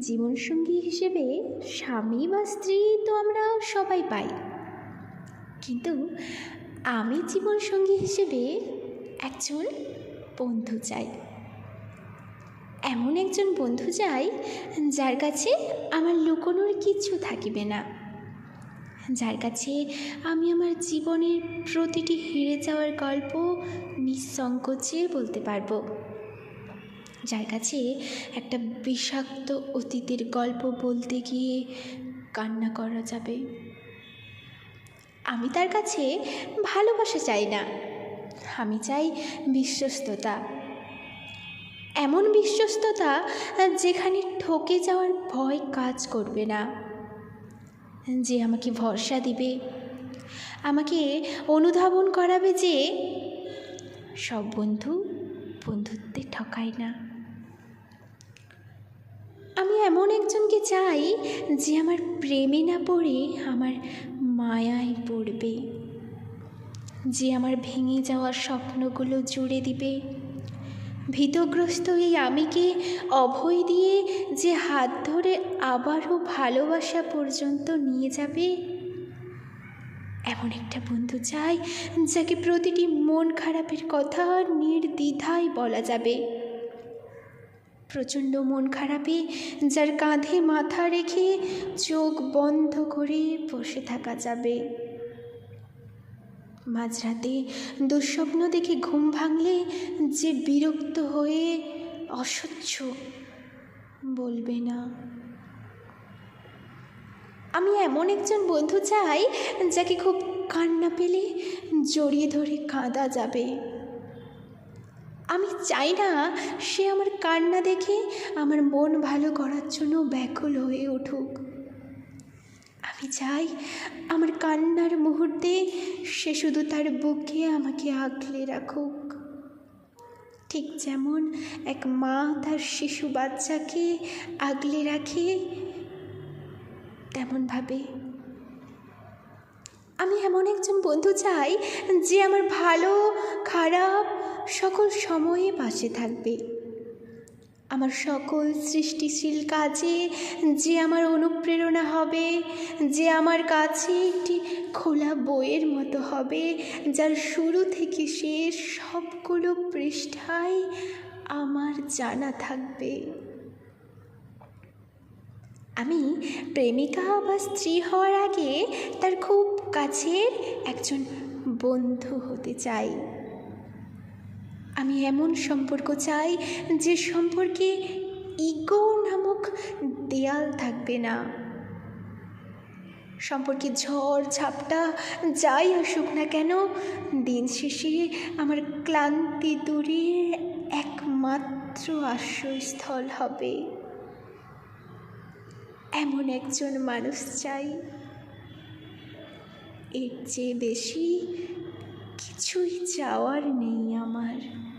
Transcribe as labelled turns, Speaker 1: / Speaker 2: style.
Speaker 1: জীবনসঙ্গী হিসেবে স্বামী বা স্ত্রী তো আমরা সবাই পাই। কিন্তু আমি জীবনসঙ্গী হিসেবে একজন বন্ধু চাই। এমন একজন বন্ধু চাই যার কাছে আমার লুকোনোর কিছু থাকিবে না। যার কাছে আমি আমার জীবনের প্রতিটি হেরে যাওয়ার গল্প নিঃসংকোচে বলতে পারব। যার কাছে একটা বিষাক্ত অতীতের গল্প বলতে গিয়ে কান্না করা যাবে। আমি তার কাছে ভালোবাসা চাই না। আমি চাই বিশ্বস্ততা। এমন বিশ্বস্ততা যেখানে ঠকে যাওয়ার ভয় কাজ করবে না। যে আমাকে ভরসা দিবে, আমাকে অনুধাবন করাবে যে সব বন্ধু বন্ধুত্বে ঠকায় না। আমি এমন একজনকে চাই যে আমার প্রেমে না পড়ে আমার মায়ায় পড়বে। যে আমার ভেঙে যাওয়ার স্বপ্নগুলো জুড়ে দিবে। ভীতগ্রস্ত এই আমিকে অভয় দিয়ে যে হাত ধরে আবারও ভালোবাসা পর্যন্ত নিয়ে যাবে। এমন একটা বন্ধু চাই যাকে প্রতিটি মন খারাপের কথা নির্দ্বিধায় বলা যাবে। প্রচণ্ড মন খারাপে, যার কাঁধে মাথা রেখে চোখ বন্ধ করে বসে থাকা যাবে। মাঝরাতে দুঃস্বপ্ন দেখে ঘুম ভাঙলে যে বিরক্ত হয়ে অসহ্য বলবে না। আমি এমন একজন বন্ধু চাই, যাকে খুব কান্না পেলে জড়িয়ে ধরে কাঁদা যাবে। আমি চাই না সে আমার কান্না দেখে আমার মন ভালো করার জন্য ব্যাকুল হয়ে উঠুক। আমি চাই আমার কান্নার মুহূর্তে সে শুধু তার বুকে আমাকে আগলে রাখুক। ঠিক যেমন এক মা তার শিশু বাচ্চাকে আগলে রাখে, তেমনভাবে। আমি এমন একজন বন্ধু চাই যে আমার ভালো, খারাপ সকল সময়ে পাশে থাকবে। আমার সকল সৃষ্টিশীল কাজে যে আমার অনুপ্রেরণা হবে, যে আমার কাছে একটি খোলা বইয়ের মতো হবে, যার শুরু থেকে শেষ সবগুলো পৃষ্ঠায় আমার জানা থাকবে। আমি প্রেমিকা বা স্ত্রী হওয়ার আগে তার খুব কাছের একজন বন্ধু হতে চাই। আমি এমন সম্পর্ক চাই যে সম্পর্কে ইগো নামক দেয়াল থাকবে না। সম্পর্কে ঝড়, ঝাপটা যাই আসুক না কেন, দিন শেষে আমার ক্লান্তি দূরে একমাত্র আশ্রয়স্থল হবে। এমন একজন মানুষ চাই। এর চেয়ে বেশি কিছুই চাওয়ার নেই আমার।